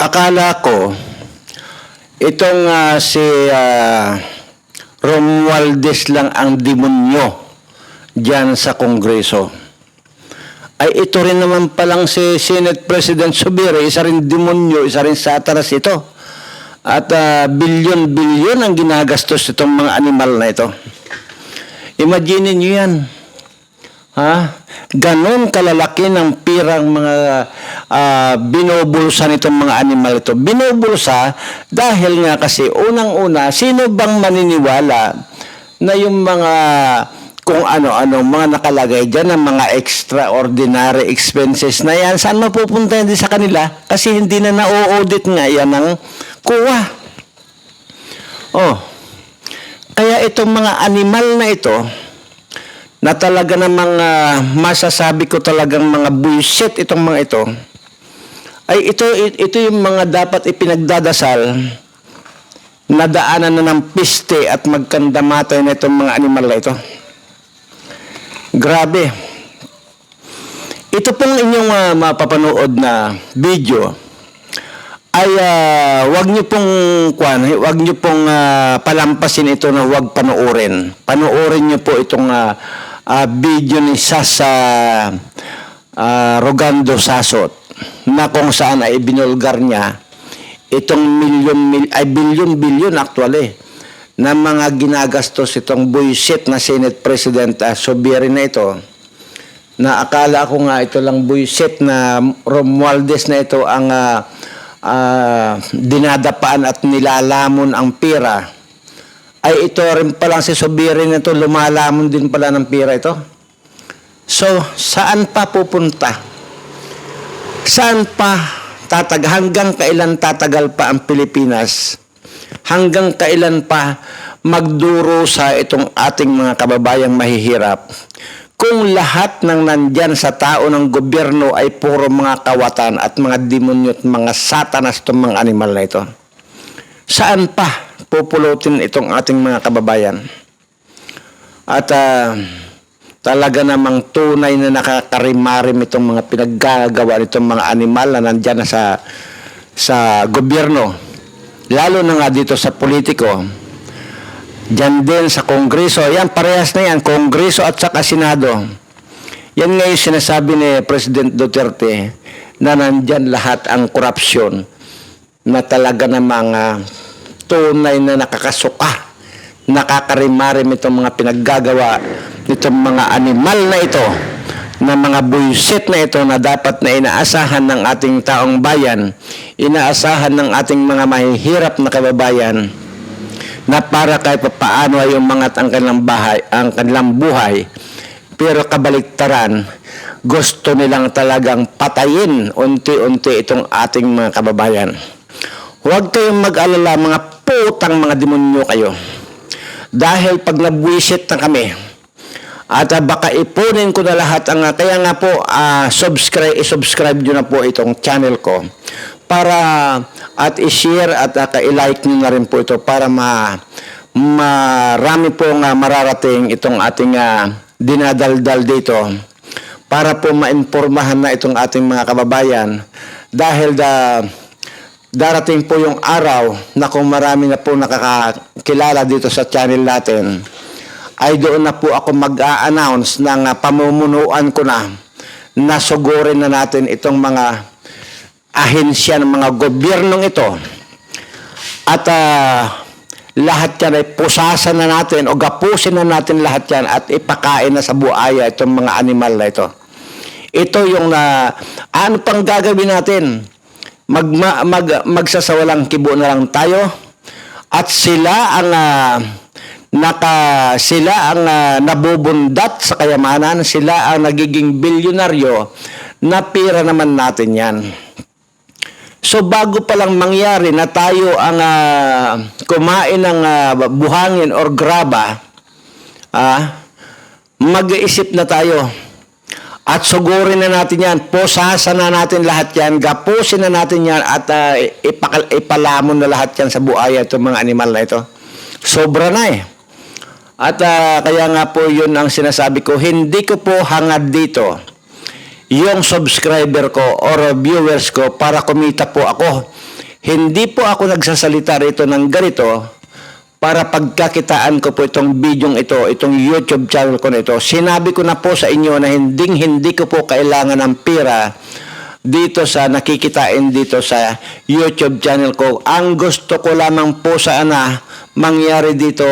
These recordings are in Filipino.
akala ko itong ah, si ah, Romualdez lang ang demonyo diyan sa Kongreso. Ay ito rin naman palang si Senate President Subiri, isa rin demonyo, isa rin satanas ito. At ah, bilyon-bilyon ang ginagastos itong mga animal na ito. Imagine niyo yan. Ha? Ganon kalalaki ng pirang mga ah, binubulsa nitong mga animal ito. Binubulsa dahil nga kasi unang-una, sino bang maniniwala na yung mga kung ano-ano mga nakalagay dyan ng mga extraordinary expenses na yan, saan mapupunta hindi sa kanila? Kasi hindi na na-audit nga yan ng kuwa. Oh, kaya itong mga animal na ito, na talaga namang ah, masasabi ko talagang mga bullshit itong mga ito, ay ito, ito yung mga dapat ipinagdadasal na daanan na ng piste at magkandamatay na itong mga animal na ito. Grabe. Ito pong inyong ah, mapapanood na video ay ah, wag niyo pong kwan, wag niyo pong ah, palampasin ito na wag panoorin. Panoorin niyo po itong ah, ah, video ni Sasa ah, Rogando Sasot na kung saan ay binulgar niya itong milyon mil, ay bilyon bilyon actually na mga ginagastos itong buisit na Senate President uh, Sobieri na ito. Na akala ko nga ito lang buisit na Romualdez na ito ang ah, ah, dinadapaan at nilalamon ang pira ay ito rin palang si Sobieri na ito lumalamon din pala ng pira ito. So saan pa pupunta? Saan pa tatag hanggang kailan tatagal pa ang Pilipinas? Hanggang kailan pa magdurusa itong ating mga kababayang mahihirap? Kung lahat ng nandyan sa tao ng gobyerno ay puro mga kawatan at mga demonyo at mga satanas itong mga animal na ito. Saan pa pupulutin itong ating mga kababayan? At ah, talaga namang tunay na nakakarimarim itong mga pinaggagawa nitong mga animal na nandyan na sa, sa gobyerno. Lalo na nga dito sa politiko. Diyan din sa Kongreso. Yan, parehas na yan. Kongreso at saka Senado. Yan nga yung sinasabi ni President Duterte na nandyan lahat ang korupsyon na talaga namang ah, tunay na nakakasuka nakakarimarim itong mga pinaggagawa nitong mga animal na ito na mga buisit na ito na dapat na inaasahan ng ating taong bayan, inaasahan ng ating mga mahihirap na kababayan na para kahit paano ay umangat ang kanilang bahay, ang kanilang buhay, pero kabaliktaran, gusto nilang talagang patayin unti-unti itong ating mga kababayan. Huwag kayong mag-alala, mga putang mga demonyo kayo. Dahil pag nabwisit na kami, at ah, baka ipunin ko na lahat ang ah, kaya nga po ah, subscribe i-subscribe niyo na po itong channel ko para at i-share at uh, i-like niyo na rin po ito para ma marami pong ah, mararating itong ating ah, dinadaldal dito para po maimpormahan na itong ating mga kababayan dahil da darating po yung araw na kung marami na po nakakilala dito sa channel natin ay doon na po ako mag-a-announce ng uh, pamumunuan ko na na sugurin na natin itong mga ahensya ng mga gobyernong ito at ah, lahat yan ay pusasan na natin o gapusin na natin lahat yan at ipakain na sa buaya itong mga animal na ito. Ito yung na ano pang gagawin natin? Mag, ma- mag, magsasawalang kibo na lang tayo at sila ang ah, naka sila ang ah, nabubundat sa kayamanan, sila ang nagiging bilyonaryo na pira naman natin 'yan. So bago pa lang mangyari na tayo ang ah, kumain ng ah, buhangin or graba, ah, mag-iisip na tayo. At sugurin na natin yan, posasan na natin lahat yan, gapusin na natin yan, at ah, ipakal- ipalamon na lahat yan sa buaya itong mga animal na ito. Sobra na eh. At ah, kaya nga po yun ang sinasabi ko, hindi ko po hangad dito yung subscriber ko or viewers ko para kumita po ako. Hindi po ako nagsasalita rito ng ganito para pagkakitaan ko po itong bidyong ito, itong YouTube channel ko na ito. Sinabi ko na po sa inyo na hinding hindi ko po kailangan ng pera dito sa nakikitain dito sa YouTube channel ko. Ang gusto ko lamang po sana mangyari dito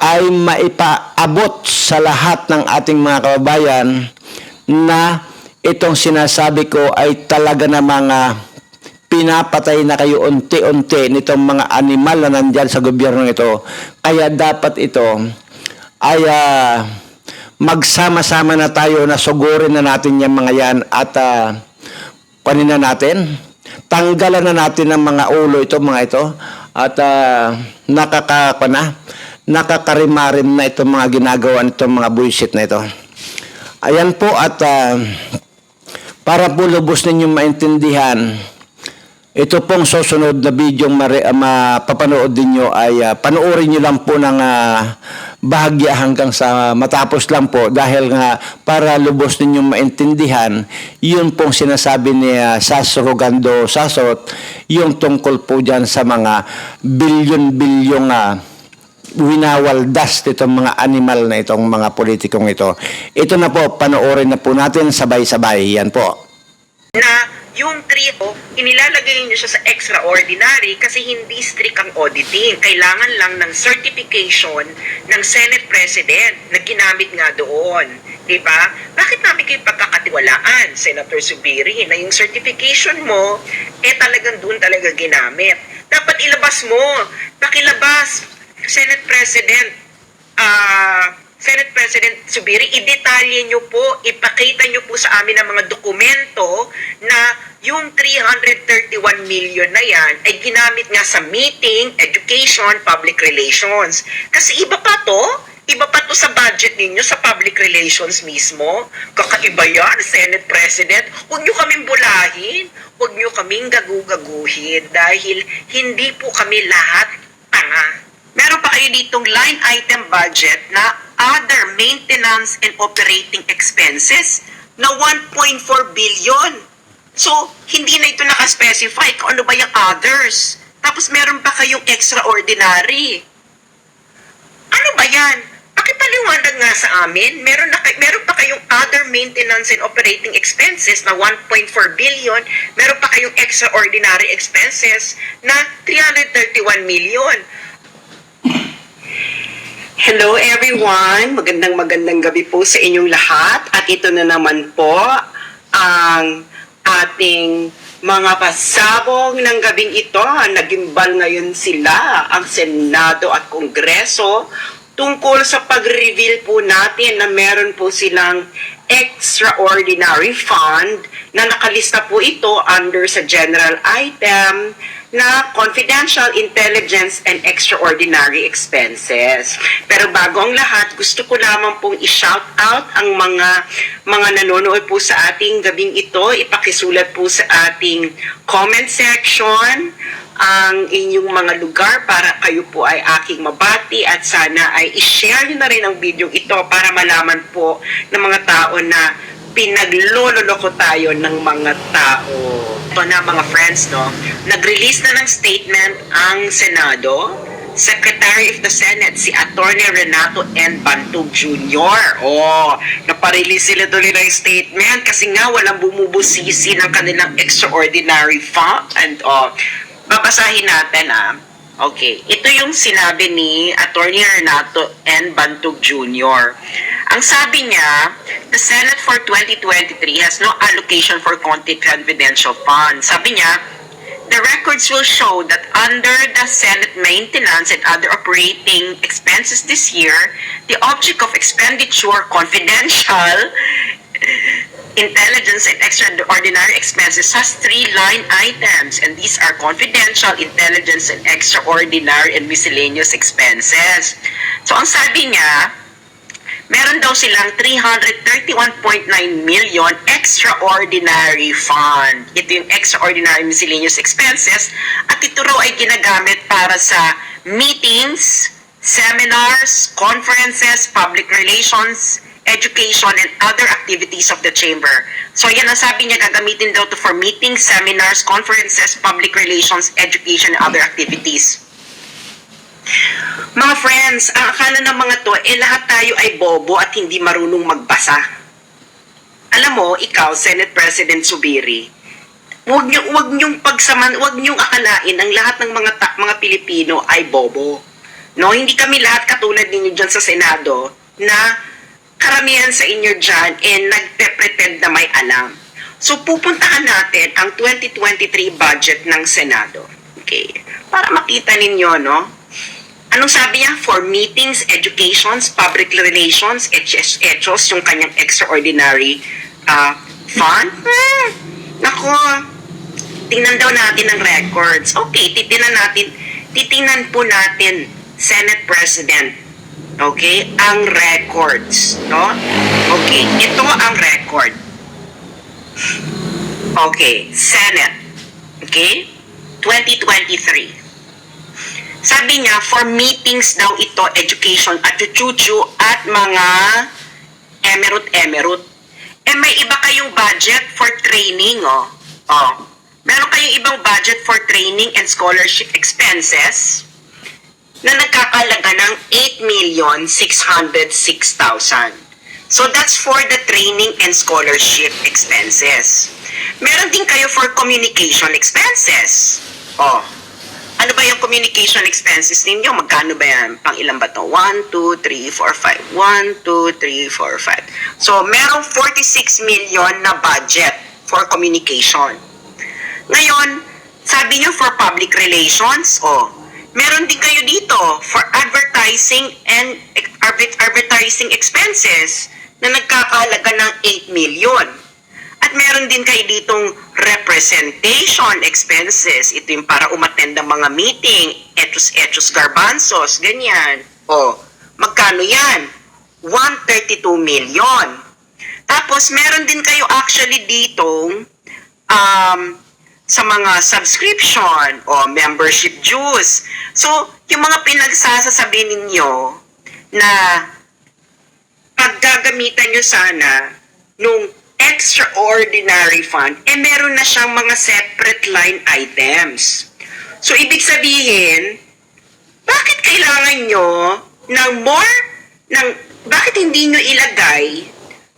ay maipaabot sa lahat ng ating mga kababayan na itong sinasabi ko ay talaga na mga pinapatay na kayo unti-unti nitong mga animal na nandyan sa gobyerno ito. Kaya dapat ito ay ah, magsama-sama na tayo na sugurin na natin yung mga yan at uh, na natin. Tanggalan na natin ng mga ulo ito, mga ito. At uh, nakaka, na, nakakarimarim na itong mga ginagawa nitong mga buisit na ito. Ayan po at ah, para po lubos ninyong maintindihan, ito pong susunod na video uh, mapapanood din nyo ay ah, panoorin nyo lang po ng ah, bahagya hanggang sa matapos lang po dahil nga para lubos ninyong maintindihan yun pong sinasabi ni uh, Sas Rogando Sasot yung tungkol po dyan sa mga bilyon-bilyong uh, winawaldas nitong mga animal na itong mga politikong ito. Ito na po, panoorin na po natin sabay-sabay. Yan po. na yung trio, inilalagay niyo siya sa extraordinary kasi hindi strict ang auditing. Kailangan lang ng certification ng Senate President na ginamit nga doon. Di ba? Bakit namin kayo pagkakatiwalaan, Senator Subiri, na yung certification mo, eh talagang doon talaga ginamit. Dapat ilabas mo. Pakilabas, Senate President, ah, Senate President Subiri, idetalye nyo po, ipakita nyo po sa amin ang mga dokumento na yung 331 million na yan ay ginamit nga sa meeting, education, public relations. Kasi iba pa to, iba pa to sa budget ninyo, sa public relations mismo. Kakaiba yan, Senate President. Huwag nyo kaming bulahin, huwag nyo kaming gagugaguhin dahil hindi po kami lahat tanga. Meron pa kayo ditong line item budget na other maintenance and operating expenses na 1.4 billion. So, hindi na ito nakaspecify kung ano ba yung others. Tapos meron pa kayong extraordinary. Ano ba yan? Pakipaliwanag nga sa amin. Meron, na, meron pa kayong other maintenance and operating expenses na 1.4 billion. Meron pa kayong extraordinary expenses na 331 million. Hello everyone! Magandang magandang gabi po sa inyong lahat. At ito na naman po ang ating mga pasabog ng gabing ito. Nagimbal ngayon sila, ang Senado at Kongreso, tungkol sa pag-reveal po natin na meron po silang extraordinary fund na nakalista po ito under sa general item na confidential intelligence and extraordinary expenses. Pero bago ang lahat, gusto ko lamang pong i-shout out ang mga mga nanonood po sa ating gabing ito. Ipakisulat po sa ating comment section ang inyong mga lugar para kayo po ay aking mabati at sana ay i-share nyo na rin ang video ito para malaman po ng mga tao na pinaglololoko tayo ng mga tao. Ito na mga friends, no? Nag-release na ng statement ang Senado Secretary of the Senate, si Attorney Renato N. Bantug Jr. Oh, naparelease sila tuloy ng statement kasi nga walang bumubusisi ng kanilang extraordinary fund. And, oh, babasahin natin ah. Okay, ito yung sinabi ni Attorney Renato N. Bantug Jr. Ang sabi niya, the Senate for 2023 has no allocation for content confidential funds. Sabi niya, the records will show that under the Senate maintenance and other operating expenses this year, the object of expenditure confidential intelligence and extraordinary expenses has three line items and these are confidential, intelligence, and extraordinary and miscellaneous expenses. So ang sabi niya, meron daw silang 331.9 million extraordinary fund. Ito yung extraordinary miscellaneous expenses at ito raw ay ginagamit para sa meetings, seminars, conferences, public relations, education, and other activities of the chamber. So yan ang sabi niya, gagamitin daw to for meetings, seminars, conferences, public relations, education, and other activities. Mga friends, ang akala ng mga to, eh lahat tayo ay bobo at hindi marunong magbasa. Alam mo, ikaw, Senate President Subiri, Huwag niyo huwag niyong pagsaman, huwag niyong akalain ang lahat ng mga ta- mga Pilipino ay bobo. No, hindi kami lahat katulad ninyo diyan sa Senado na karamihan sa inyo diyan eh nagpe-pretend na may alam. So pupuntahan natin ang 2023 budget ng Senado. Okay? Para makita ninyo, no? Anong sabi niya? For meetings, educations, public relations, etches, etchos, yung kanyang extraordinary uh, fund. Hmm, nako, tingnan daw natin ang records. Okay, titingnan natin, titingnan po natin, Senate President, okay, ang records, no? Okay, ito ang record. Okay, Senate, okay, 2023. Sabi niya, for meetings daw ito, education at chuchuchu at mga emerut-emerut. Eh, may iba kayong budget for training, oh. Oh. Meron kayong ibang budget for training and scholarship expenses na nagkakalaga ng 8,606,000. So that's for the training and scholarship expenses. Meron din kayo for communication expenses. Oh, ano ba yung communication expenses ninyo? Magkano ba yan? Pang ilan ba to? 1, 2, 3, 4, 5. 1, 2, 3, 4, 5. So, merong 46 million na budget for communication. Ngayon, sabi nyo for public relations, oh, meron din kayo dito for advertising and adver- advertising expenses na nagkakalaga ng 8 million. At meron din kayo ditong representation expenses. Ito yung para umattend ng mga meeting, etos etos garbanzos, ganyan. O, magkano yan? 132 million. Tapos meron din kayo actually ditong um, sa mga subscription o membership dues. So, yung mga pinagsasasabi ninyo na paggagamitan nyo sana nung extraordinary fund, eh meron na siyang mga separate line items. So, ibig sabihin, bakit kailangan nyo ng more, ng, bakit hindi nyo ilagay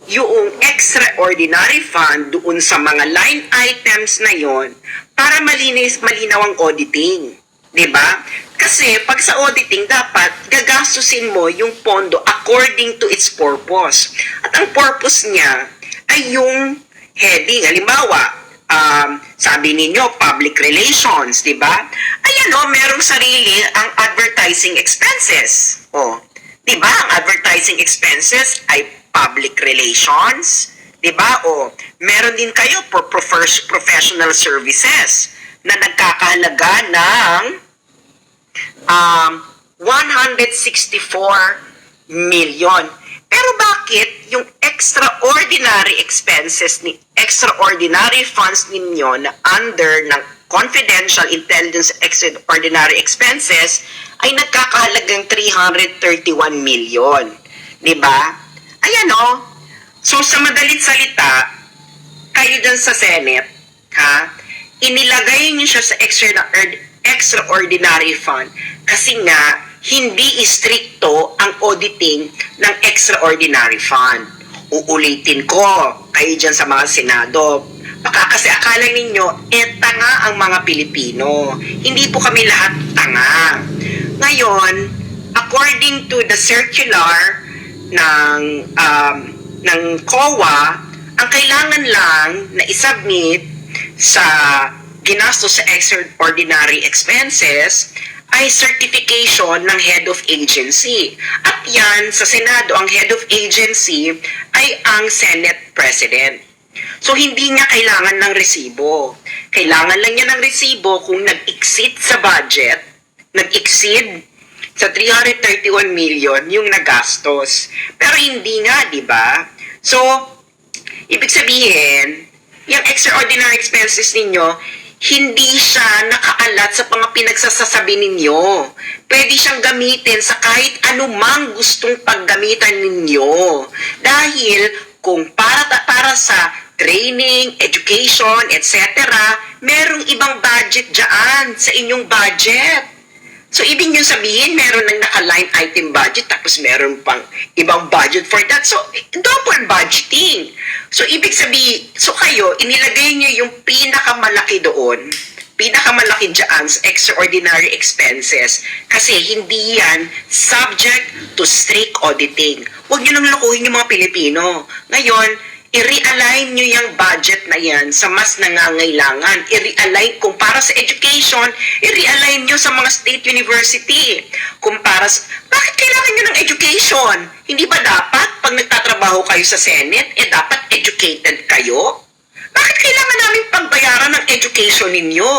yung extraordinary fund doon sa mga line items na yon para malinis, malinaw ang auditing. 'Di ba? Kasi pag sa auditing dapat gagastusin mo yung pondo according to its purpose. At ang purpose niya ay yung heading. Halimbawa, um, sabi ninyo, public relations, di ba? Ayan o, merong sarili ang advertising expenses. O, di ba? Ang advertising expenses ay public relations, di ba? O, meron din kayo for professional services na nagkakahalaga ng um, 164 million. Pero bakit yung extraordinary expenses ni extraordinary funds ninyo na under ng confidential intelligence extraordinary expenses ay nagkakahalagang 331 million. 'Di ba? Ayan oh. So sa madalit salita, kayo dyan sa Senate, ha? Inilagay niyo siya sa extra, extraordinary fund kasi nga hindi istrikto ang auditing ng extraordinary fund. Uulitin ko, kayo dyan sa mga Senado, baka kasi akala ninyo, eh tanga ang mga Pilipino. Hindi po kami lahat tanga. Ngayon, according to the circular ng um, ng COA, ang kailangan lang na isubmit sa ginastos sa extraordinary expenses ay certification ng head of agency. At yan, sa Senado, ang head of agency ay ang Senate President. So, hindi niya kailangan ng resibo. Kailangan lang niya ng resibo kung nag-exceed sa budget, nag-exceed sa 331 million yung nagastos. Pero hindi nga, di ba? So, ibig sabihin, yung extraordinary expenses ninyo, hindi siya nakaalat sa mga pinagsasasabi ninyo. Pwede siyang gamitin sa kahit anumang gustong paggamitan ninyo. Dahil kung para, para sa training, education, etc., merong ibang budget dyan sa inyong budget. So, ibig nyo sabihin, meron ng naka-line item budget, tapos meron pang ibang budget for that. So, double budgeting. So, ibig sabihin, so kayo, inilagay nyo yung pinakamalaki doon, pinakamalaki dyan extraordinary expenses kasi hindi yan subject to strict auditing. Huwag nyo nang lokohin yung mga Pilipino. Ngayon, i-realign nyo yung budget na yan sa mas nangangailangan. I-realign, kung para sa education, i-realign nyo sa mga state university. Kung para sa, bakit kailangan nyo ng education? Hindi ba dapat, pag nagtatrabaho kayo sa Senate, eh dapat educated kayo? Bakit kailangan namin pagbayaran ng education ninyo?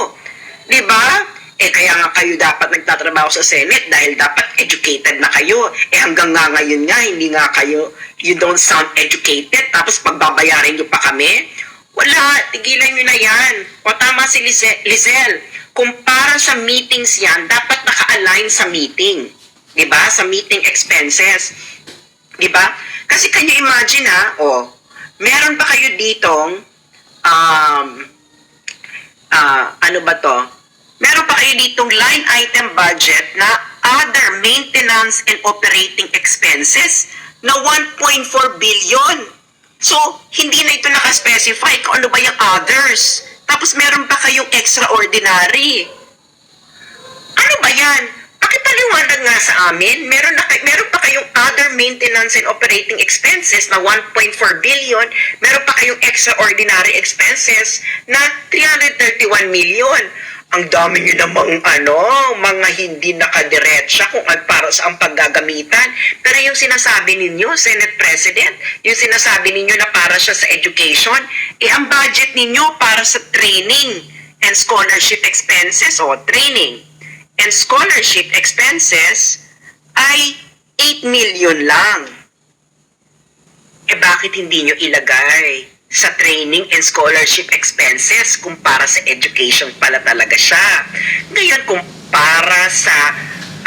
Di ba? Eh kaya nga kayo dapat nagtatrabaho sa Senate dahil dapat educated na kayo. Eh hanggang nga ngayon nga, hindi nga kayo, you don't sound educated, tapos pagbabayarin nyo pa kami? Wala, tigilan nyo na yan. O tama si Lize- Lizelle, kung para sa meetings yan, dapat naka-align sa meeting. Ba? Sa meeting expenses. Ba? Kasi can you imagine ha, oh, meron pa kayo ditong, um, ah, ano ba to? Meron pa kayo ditong line item budget na other maintenance and operating expenses na 1.4 billion. So, hindi na ito nakaspecify kung ano ba yung others. Tapos meron pa kayong extraordinary. Ano ba yan? Pakipaliwanag nga sa amin. Meron, na, meron pa kayong other maintenance and operating expenses na 1.4 billion. Meron pa kayong extraordinary expenses na 331 million. Ang dami nyo namang ano, mga hindi nakadiretsa kung an- para sa ang paggagamitan. Pero yung sinasabi ninyo, Senate President, yung sinasabi ninyo na para siya sa education, eh ang budget ninyo para sa training and scholarship expenses o training and scholarship expenses ay 8 million lang. Eh bakit hindi nyo ilagay sa training and scholarship expenses kung para sa education pala talaga siya? Ngayon kung para sa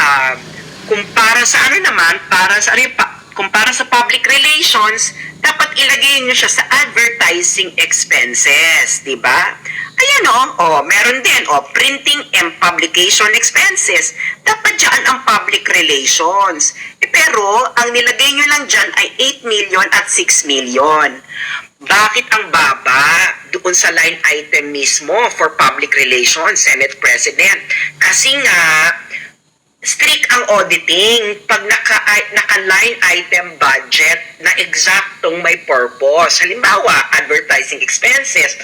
ah, kung para sa ano naman, para sa ano kung para sa public relations, dapat ilagay nyo siya sa advertising expenses, di ba? Ayan o, oh, meron din, oh, printing and publication expenses. Dapat dyan ang public relations. Eh, pero, ang nilagay nyo lang dyan ay 8 million at 6 million. Bakit ang baba doon sa line item mismo for public relations, Senate President? Kasi nga, strict ang auditing pag naka, naka-line item budget na eksaktong may purpose. Halimbawa, advertising expenses.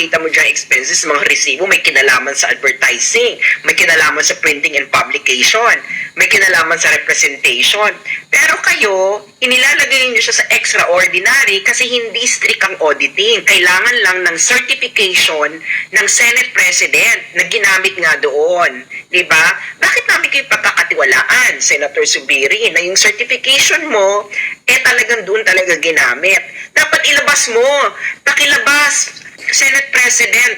Ipapakita mo dyan expenses, mga resibo, may kinalaman sa advertising, may kinalaman sa printing and publication, may kinalaman sa representation. Pero kayo, inilalagay niyo siya sa extraordinary kasi hindi strict ang auditing. Kailangan lang ng certification ng Senate President na ginamit nga doon. Di ba? Bakit namin kayo pagkakatiwalaan, Senator Subiri, na yung certification mo, eh talagang doon talaga ginamit. Dapat ilabas mo. Pakilabas, Senate President,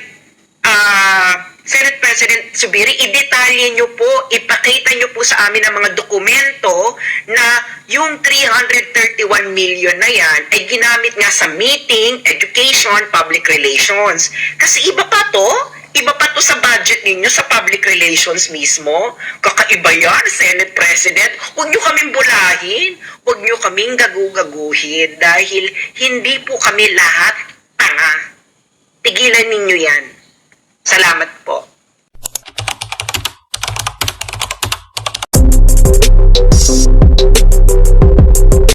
ah, Senate President Subiri, idetalye nyo po, ipakita nyo po sa amin ang mga dokumento na yung 331 million na yan ay ginamit nga sa meeting, education, public relations. Kasi iba pa to, iba pa to sa budget ninyo, sa public relations mismo. Kakaiba yan, Senate President. Huwag nyo kaming bulahin. Huwag nyo kaming gagugaguhin dahil hindi po kami lahat tanga. Pigilan ninyo yan. Salamat po.